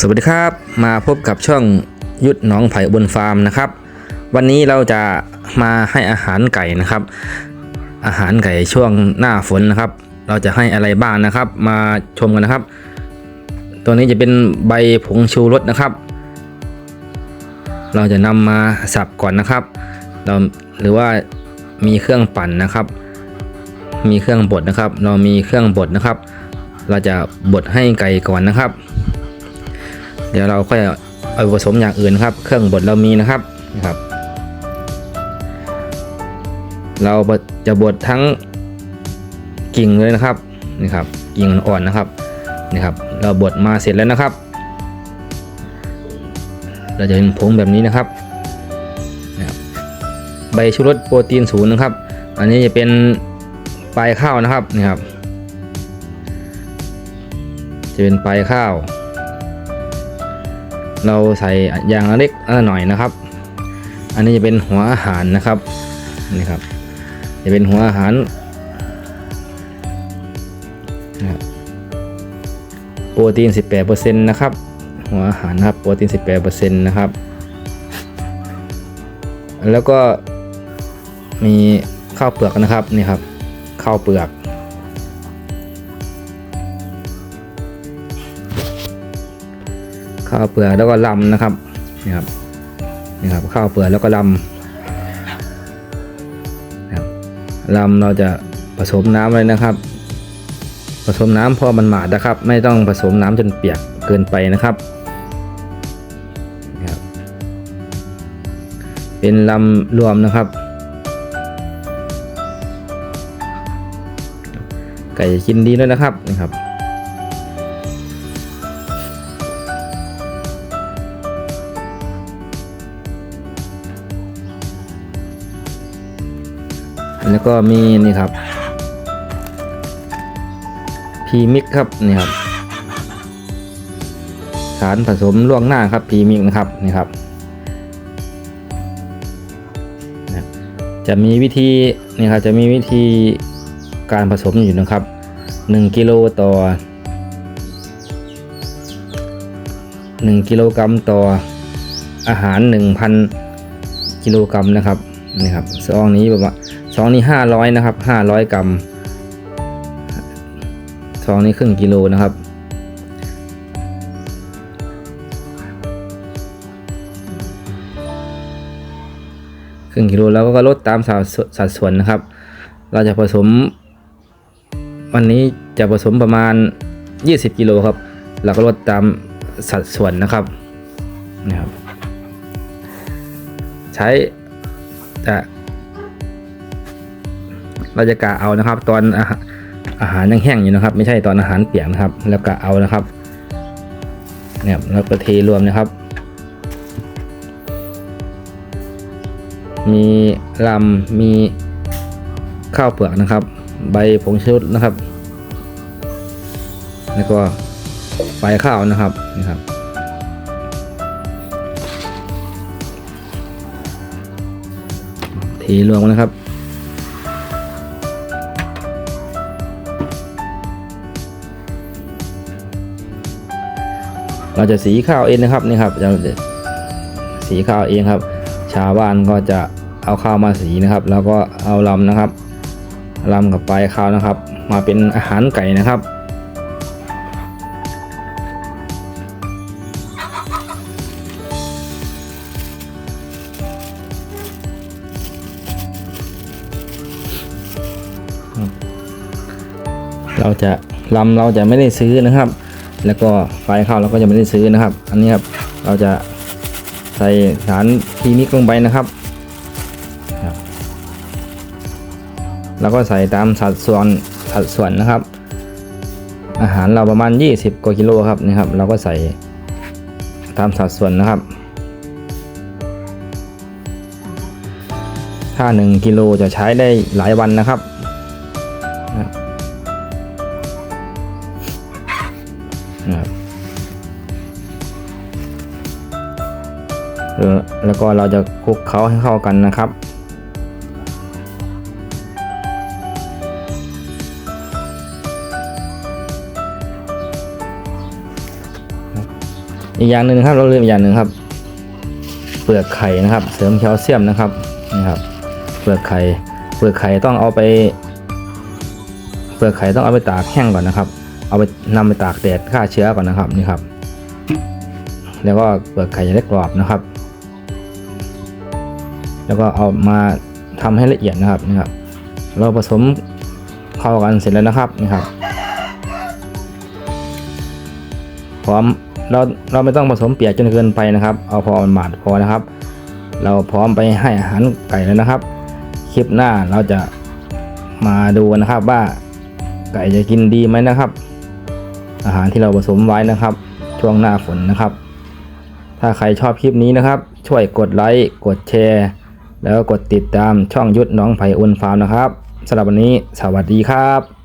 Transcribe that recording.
สวัสดีครับมาพบกับช่องยุดหนองไผ่บนฟาร์มนะครับ วันนี้เราจะมาให้อาหารไก่นะครับ อาหารไก่ช่วงหน้าฝนนะครับ เราจะให้อะไรบ้างนะครับ มาชมกันนะครับ ตัวนี้จะเป็นใบผงชูรสนะครับ เราจะนำมาสับก่อนนะครับ เราหรือว่ามีเครื่องปั่นนะครับ มีเครื่องบดนะครับ เรามีเครื่องบดนะครับ เราจะบดให้ไก่ก่อนนะครับ ดี๋ยวเราค่อยเอาผสมอย่างอื่นครับ เครื่องบดเรามีนะครับนะครับ เราจะบดทั้งกิ่งเลยนะครับนี่ครับกิ่งอ่อนๆนะครับนี่ครับ เราบดมาเสร็จแล้วนะครับ เราจะเห็นผงแบบนี้นะครับใบชูรสโปรตีนสูงนะครับ อันนี้จะเป็นปลายข้าวนะครับนี่ครับ จะเป็นปลายข้าว เราใส่อย่างเล็กหน่อยนะครับ อันนี้จะเป็นหัวอาหารนะครับนี่ครับ จะเป็นหัวอาหารนะครับโปรตีน 18%นะครับ หัวอาหารนะครับโปรตีน 18%นะครับ แล้วก็มีข้าวเปลือกนะครับนี่ครับข้าวเปลือก ข้าวเปลือกแล้วก็ลำนะครับนี่ครับนี่ครับข้าวเปลือกแล้วก็ลำนะครับลำเราจะผสมน้ำเลยนะครับ ผสมน้ำพอมันหมาดนะครับ ไม่ต้องผสมน้ำจนเปียกเกินไปนะครับนี่ครับเป็นลำรวมนะครับ ไก่กินดีด้วยนะครับนี่ครับ แล้วก็มีนี่ครับพีมิกครับนี่ครับ สารผสมล่วงหน้าครับพีมิกนะครับนี่ครับ จะมีวิธีนี่ครับจะมีวิธีการผสมอยู่นะครับ 1กิโลต่อ 1 กิโลกรัมต่ออาหาร 1,000 กิโลกรัมนะครับนี่ครับซองนี้ประมาณ ซองนี้ห้าร้อยนะครับห้าร้อยกรัมซองนี้ครึ่งกิโลนะครับ ครึ่งกิโลแล้วก็ลดตามสัดส่วนสัดส่วนนะครับ เราจะผสม วันนี้จะผสมประมาณ 20 กิโลครับ เราก็ลดตามสัดส่วนนะครับนะครับ ใช้จะ เราจะกะเอานะครับ ตอนอาหารอาหารยังแห้งอยู่นะครับ ไม่ใช่ตอนอาหารเปียกนะครับ แล้วกะเอานะครับเนี่ยแล้วก็เทรวมนะครับ มีลำมีข้าวเปลือกนะครับ ใบผงชูรสนะครับ แล้วก็ใบข้าวนะครับนี่ครับเทรวมนะครับ เราจะสีข้าวเองนะครับนี่ครับเราจะสีข้าวเองครับ ชาวบ้านก็จะเอาข้าวมาสีนะครับ แล้วก็เอาลำนะครับลำกับปลายข้าวนะครับ มาเป็นอาหารไก่นะครับเราจะลำเราจะไม่ได้ซื้อนะครับ แล้วก็ไฟเข้าเราก็จะไม่ได้ซื้อนะครับ อันนี้ครับเราจะใส่สารพีมิกลงไปนะครับแล้วก็ใส่ตามสัดส่วนสัดส่วนนะครับ อาหารเราประมาณ 20กว่ากิโลครับนี่ครับ เราก็ใส่ตามสัดส่วนนะครับ ถ้า 1กิโลจะใช้ได้หลายวันนะครับ นะครับแล้วก็เราจะคลุกเขาให้เข้ากันนะครับ อีกอย่างหนึ่งครับเราลืมอีกอย่างหนึ่งครับ เปลือกไข่นะครับ เสริมแคลเซียมนะครับนี่ครับ เปลือกไข่ เปลือกไข่ต้องเอาไป เปลือกไข่ต้องเอาไปตากแห้งก่อนนะครับ เอาไปนำไปตากแดดฆ่าเชื้อก่อนนะครับนี่ครับ แล้วก็เปลือกไข่จะได้กรอบนะครับ แล้วก็เอามาทำให้ละเอียดนะครับนี่ครับ เราผสมเข้ากันเสร็จแล้วนะครับนี่ครับพร้อมเราเราไม่ต้องผสมเปียกจนเกินไปนะครับ เอาพอมันหมาดพอนะครับ เราพร้อมไปให้อาหารไก่แล้วนะครับ คลิปหน้าเราจะมาดูนะครับว่าไก่จะกินดีไหมนะครับ อาหารที่เราผสมไว้นะครับ ช่วงหน้าฝนนะครับ ถ้าใครชอบคลิปนี้นะครับ ช่วยกดไลค์กดแชร์ แล้วก็กดติดตามช่องยุทธน้องไผ่อุ่นฟาร์มนะครับสำหรับวันนี้สวัสดีครับ